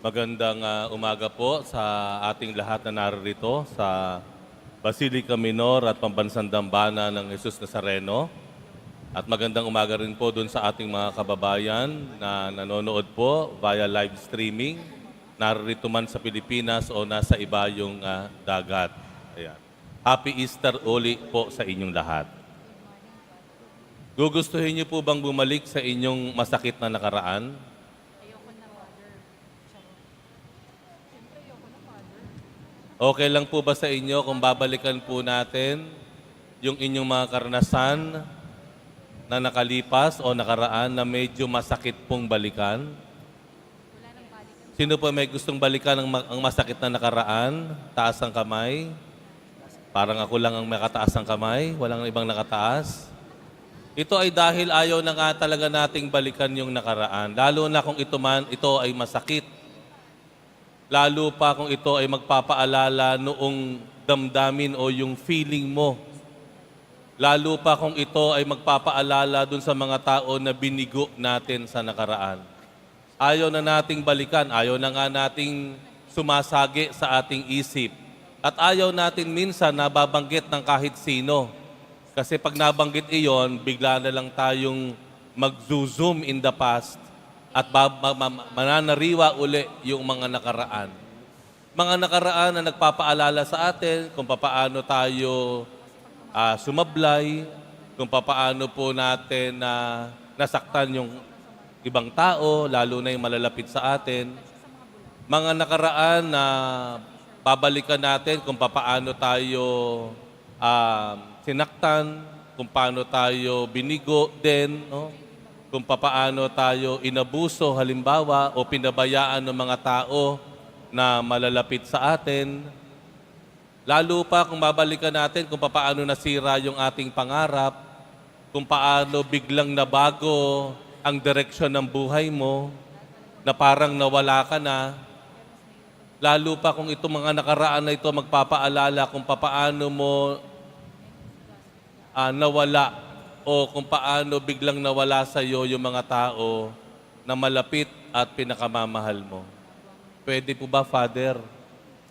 Magandang ah, umaga po sa ating lahat na narito sa Basilica Minor at Pambansang Dambana ng Jesus Nazareno. At magandang umaga rin po dun sa ating mga kababayan na nanonood po via live streaming, narito man sa Pilipinas o nasa iba yung ah, dagat. Ayan. Happy Easter uli po sa inyong lahat. Gugustuhin niyo po bang bumalik sa inyong masakit na nakaraan? Okay lang po ba sa inyo kung babalikan po natin yung inyong mga karanasan na nakalipas o nakaraan na medyo masakit pong balikan? Sino po may gustong balikan ang, ang masakit na nakaraan? Taas ang kamay. Parang ako lang ang makataas ang kamay. Walang ibang nakataas. Ito ay dahil ayaw na nga talaga nating balikan yung nakaraan. Lalo na kung ito man, ito ay masakit. Lalo pa kung ito ay magpapaalala noong damdamin o yung feeling mo. Lalo pa kung ito ay magpapaalala dun sa mga tao na binigo natin sa nakaraan. Ayaw na nating balikan, ayaw na nga nating sumasagi sa ating isip. At ayaw natin minsan nababanggit ng kahit sino. Kasi pag nabanggit iyon, bigla na lang tayong mag-zoom in the past at mananariwa uli yung mga nakaraan. Mga nakaraan na nagpapaalala sa atin kung papaano tayo ah, sumablay, kung papaano po natin na nasaktan yung ibang tao, lalo na yung malalapit sa atin. Mga nakaraan na babalikan natin kung papaano tayo ah, sinaktan, kung paano tayo binigo din, no? Kung papaano tayo inabuso halimbawa o pinabayaan ng mga tao na malalapit sa atin. Lalo pa kung babalikan natin kung papaano nasira yung ating pangarap, kung paano biglang nabago ang direksyon ng buhay mo, na parang nawala ka na. Lalo pa kung itong mga nakaraan na ito magpapaalala kung papaano mo ah, nawala o kung paano biglang nawala sa iyo yung mga tao na malapit at pinakamamahal mo. Pwede po ba, Father?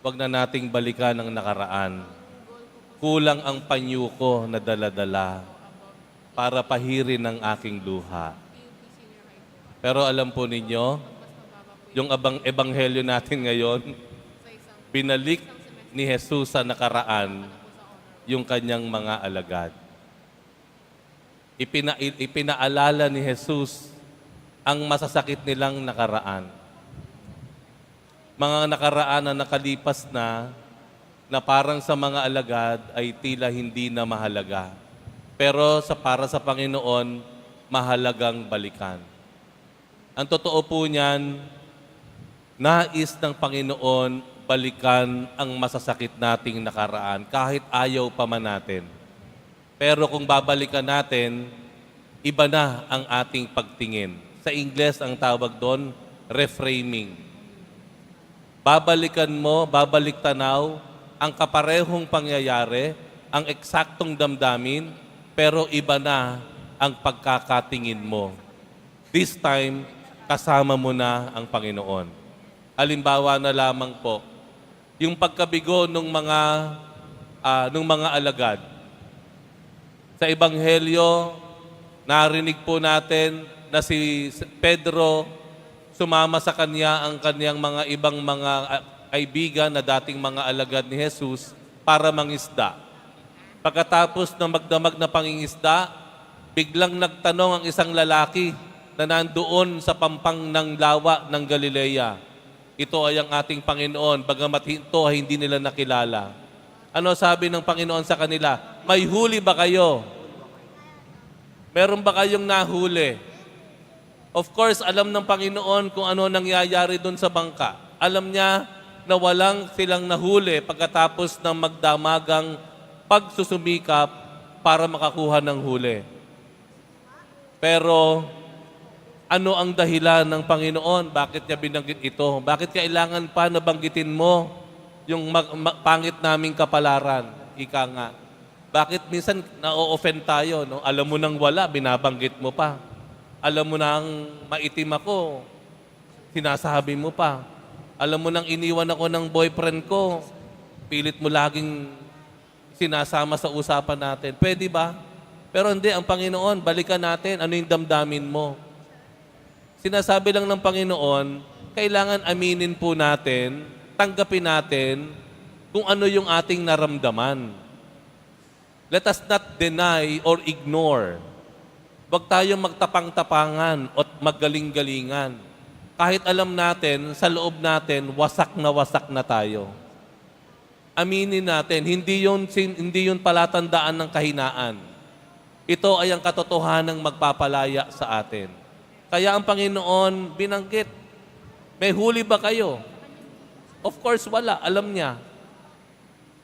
Huwag na nating balikan ang nakaraan. Kulang ang panyo ko na daladala para pahirin ang aking luha. Pero alam po ninyo, yung abang ebanghelyo natin ngayon, binalik ni Jesus sa nakaraan yung kanyang mga alagad. Ipina, ipinaalala ni Jesus ang masasakit nilang nakaraan. Mga nakaraan na nakalipas na, na parang sa mga alagad ay tila hindi na mahalaga. Pero sa para sa Panginoon, mahalagang balikan. Ang totoo po niyan, nais ng Panginoon balikan ang masasakit nating nakaraan kahit ayaw pa man natin. Pero kung babalikan natin, iba na ang ating pagtingin. Sa Ingles, ang tawag doon, reframing. Babalikan mo, babalik tanaw, ang kaparehong pangyayari, ang eksaktong damdamin, pero iba na ang pagkakatingin mo. This time, kasama mo na ang Panginoon. Halimbawa na lamang po, yung pagkabigo ng mga ah, nung mga alagad. Sa Ebanghelyo, narinig po natin na si Pedro sumama sa kanya ang kanyang mga ibang mga ah, kaibigan na dating mga alagad ni Jesus para mangisda. Pagkatapos ng magdamag na pangingisda, biglang nagtanong ang isang lalaki na nandoon sa pampang ng lawa ng Galilea. Ito ay ang ating Panginoon, bagamat ito ay hindi nila nakilala. Ano sabi ng Panginoon sa kanila? May huli ba kayo? Meron ba kayong nahuli? Of course, alam ng Panginoon kung ano nangyayari doon sa bangka. Alam niya na walang silang nahuli pagkatapos ng magdamagang pagsusumikap para makakuha ng huli. Pero ano ang dahilan ng Panginoon? Bakit niya binanggit ito? Bakit kailangan pa na banggitin mo yung mag- ma- pangit naming kapalaran? Ika nga. Bakit minsan na-offend tayo? No? Alam mo nang wala, binabanggit mo pa. Alam mo nang maitim ako, sinasabi mo pa. Alam mo nang iniwan ako ng boyfriend ko, pilit mo laging sinasama sa usapan natin. Pwede ba? Pero hindi, ang Panginoon, balikan natin ano yung damdamin mo. Sinasabi lang ng Panginoon, kailangan aminin po natin, tanggapin natin kung ano yung ating naramdaman. Let us not deny or ignore. Huwag tayong magtapang-tapangan at maggaling-galingan. Kahit alam natin, sa loob natin, wasak na wasak na tayo. Aminin natin, hindi yun, hindi yun palatandaan ng kahinaan. Ito ay ang katotohanan ng magpapalaya sa atin. Kaya ang Panginoon binanggit, may huli ba kayo? Of course, wala. Alam niya.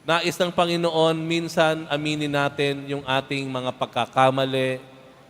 Nais ng Panginoon, minsan aminin natin yung ating mga pagkakamali,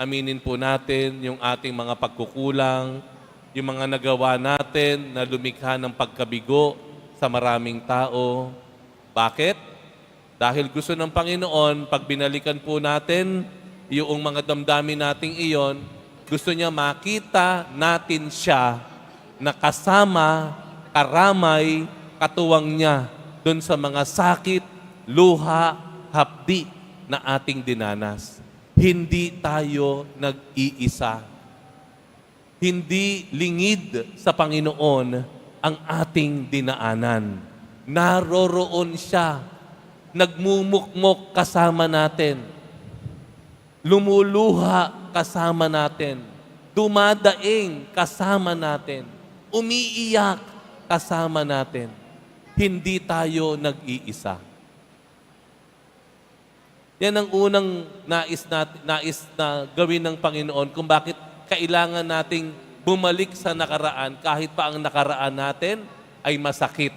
aminin po natin yung ating mga pagkukulang, yung mga nagawa natin na lumikha ng pagkabigo sa maraming tao. Bakit? Dahil gusto ng Panginoon, pag binalikan po natin yung mga damdamin nating iyon, gusto niya makita natin siya na kasama, karamay, katuwang niya doon sa mga sakit, luha, hapdi na ating dinanas. Hindi tayo nag-iisa. Hindi lingid sa Panginoon ang ating dinaanan. Naroroon siya. Nagmumukmok kasama natin. Lumuluha kasama natin. Dumadaing kasama natin. Umiiyak kasama natin. Hindi tayo nag-iisa. Yan ang unang nais, natin, nais na gawin ng Panginoon kung bakit kailangan nating bumalik sa nakaraan kahit pa ang nakaraan natin ay masakit.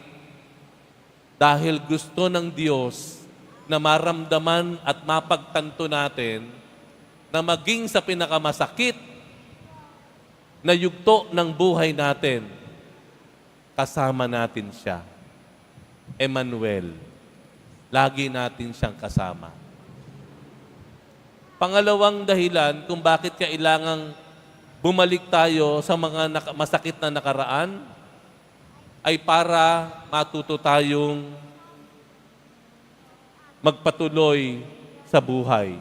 Dahil gusto ng Diyos na maramdaman at mapagtanto natin na maging sa pinakamasakit na yugto ng buhay natin, kasama natin siya. Emmanuel. Lagi natin siyang kasama. Pangalawang dahilan kung bakit kailangang bumalik tayo sa mga masakit na nakaraan ay para matuto tayong magpatuloy sa buhay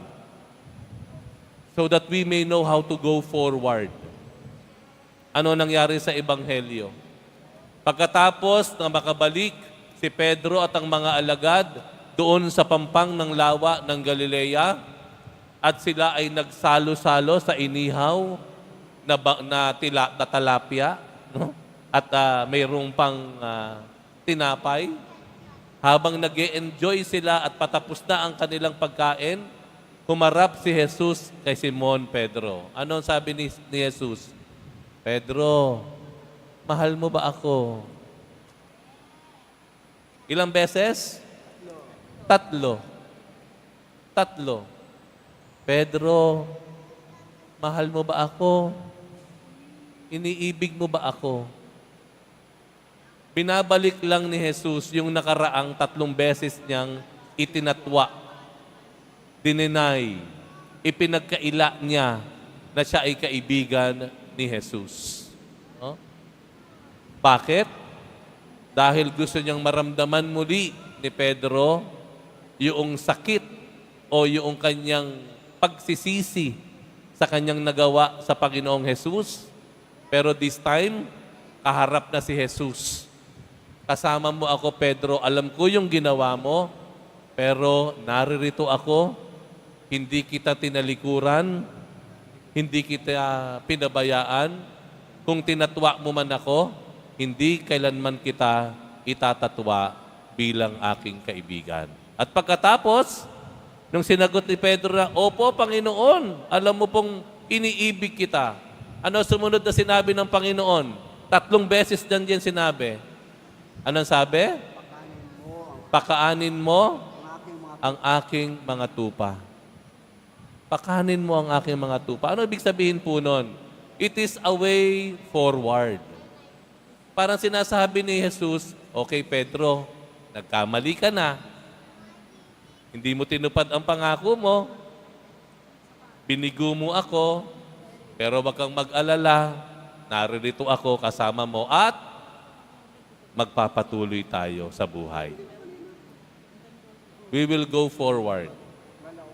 so that we may know how to go forward. Ano nangyari sa Ebanghelyo? Pagkatapos na makabalik si Pedro at ang mga alagad doon sa pampang ng lawa ng Galilea at sila ay nagsalo-salo sa inihaw na, ba, na, tila, na talapia no? at ah, mayroong pang ah, tinapay. Habang nag enjoy sila at patapos na ang kanilang pagkain, humarap si Jesus kay Simon Pedro. Ano sabi ni, ni Jesus? Pedro, mahal mo ba ako? Ilang beses? Tatlo. Tatlo. Pedro, mahal mo ba ako? Iniibig mo ba ako? Binabalik lang ni Jesus yung nakaraang tatlong beses niyang itinatwa, dininay, ipinagkaila niya na siya ay kaibigan ni Jesus. No? Bakit? Dahil gusto niyang maramdaman muli ni Pedro yung sakit o yung kanyang pagsisisi sa kanyang nagawa sa Panginoong Jesus. Pero this time, kaharap na si Jesus. Kasama mo ako, Pedro. Alam ko yung ginawa mo, pero naririto ako. Hindi kita tinalikuran. Hindi kita pinabayaan. Kung tinatwa mo man ako, hindi kailanman kita itatatwa bilang aking kaibigan. At pagkatapos, nung sinagot ni Pedro na, Opo, Panginoon, alam mo pong iniibig kita. Ano sumunod na sinabi ng Panginoon? Tatlong beses din yan sinabi. Anong sabi? Pakaanin mo ang aking mga tupa. Pakanin mo ang aking mga tupa. Ano ibig sabihin po nun? It is a way forward. Parang sinasabi ni Jesus, okay Pedro, nagkamali ka na. Hindi mo tinupad ang pangako mo. Binigo mo ako. Pero wag kang mag-alala. Naririto ako kasama mo at magpapatuloy tayo sa buhay. We will go forward.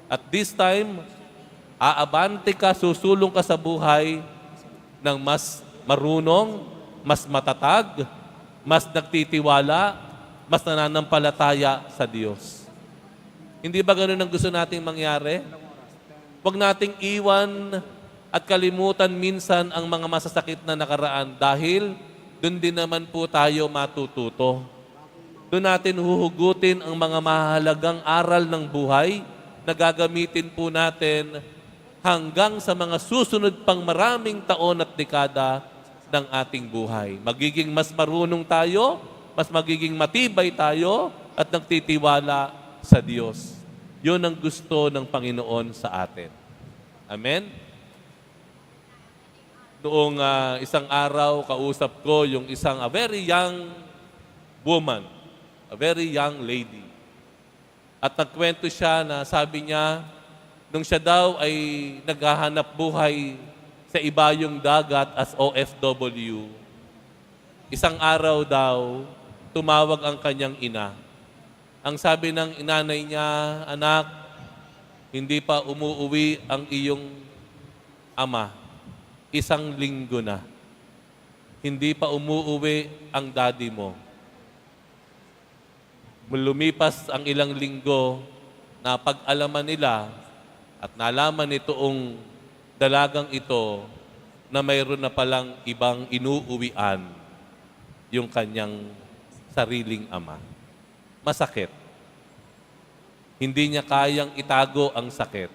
At this time, aabante ka, susulong ka sa buhay ng mas marunong, mas matatag, mas nagtitiwala, mas nananampalataya sa Diyos. Hindi ba ganun ang gusto nating mangyari? Huwag nating iwan at kalimutan minsan ang mga masasakit na nakaraan dahil doon din naman po tayo matututo. Doon natin huhugutin ang mga mahalagang aral ng buhay na gagamitin po natin hanggang sa mga susunod pang maraming taon at dekada ng ating buhay. Magiging mas marunong tayo, mas magiging matibay tayo at nagtitiwala sa Diyos. Yun ang gusto ng Panginoon sa atin. Amen? Noong ah, isang araw, kausap ko yung isang a very young woman, a very young lady. At nagkwento siya na sabi niya, nung siya daw ay naghahanap buhay sa ibayong dagat as OFW, isang araw daw, tumawag ang kanyang ina. Ang sabi ng inanay niya, anak, hindi pa umuuwi ang iyong ama. Isang linggo na. Hindi pa umuuwi ang daddy mo. Lumipas ang ilang linggo na pag-alaman nila at nalaman nitoong dalagang ito na mayroon na palang ibang inuuwian yung kanyang sariling ama. Masakit. Hindi niya kayang itago ang sakit.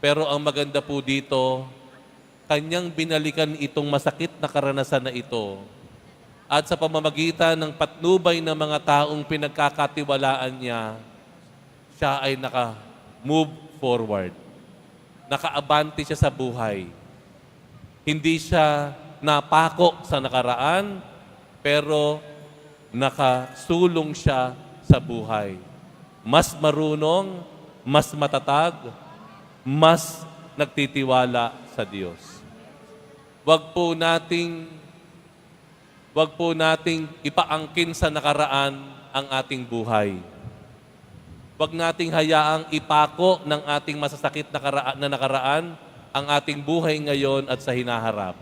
Pero ang maganda po dito, kanyang binalikan itong masakit na karanasan na ito at sa pamamagitan ng patnubay ng mga taong pinagkakatiwalaan niya, siya ay naka-move forward. Nakaabante siya sa buhay. Hindi siya napako sa nakaraan, pero nakasulong siya sa buhay. Mas marunong, mas matatag, mas nagtitiwala sa Diyos. Huwag po nating Huwag po nating ipaangkin sa nakaraan ang ating buhay. Huwag nating hayaang ipako ng ating masasakit na, karaan, na nakaraan ang ating buhay ngayon at sa hinaharap.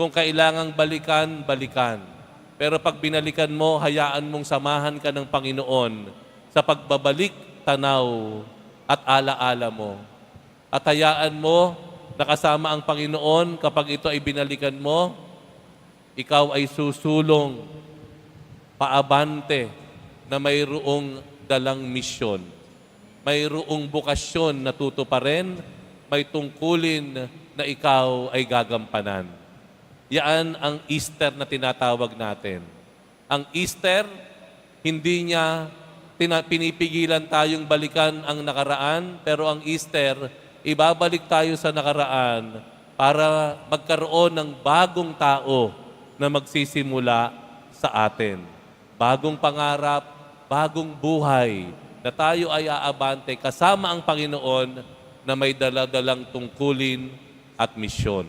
Kung kailangang balikan, balikan. Pero pag binalikan mo, hayaan mong samahan ka ng Panginoon sa pagbabalik tanaw at alaala mo. At hayaan mo nakasama ang Panginoon kapag ito ay binalikan mo, ikaw ay susulong paabante na mayroong dalang misyon. Mayroong bukasyon na tutuparin, may tungkulin na ikaw ay gagampanan. Yan ang Easter na tinatawag natin. Ang Easter, hindi niya pinipigilan tayong balikan ang nakaraan, pero ang Easter, ibabalik tayo sa nakaraan para magkaroon ng bagong tao na magsisimula sa atin. Bagong pangarap, bagong buhay na tayo ay aabante kasama ang Panginoon na may daladalang tungkulin at misyon.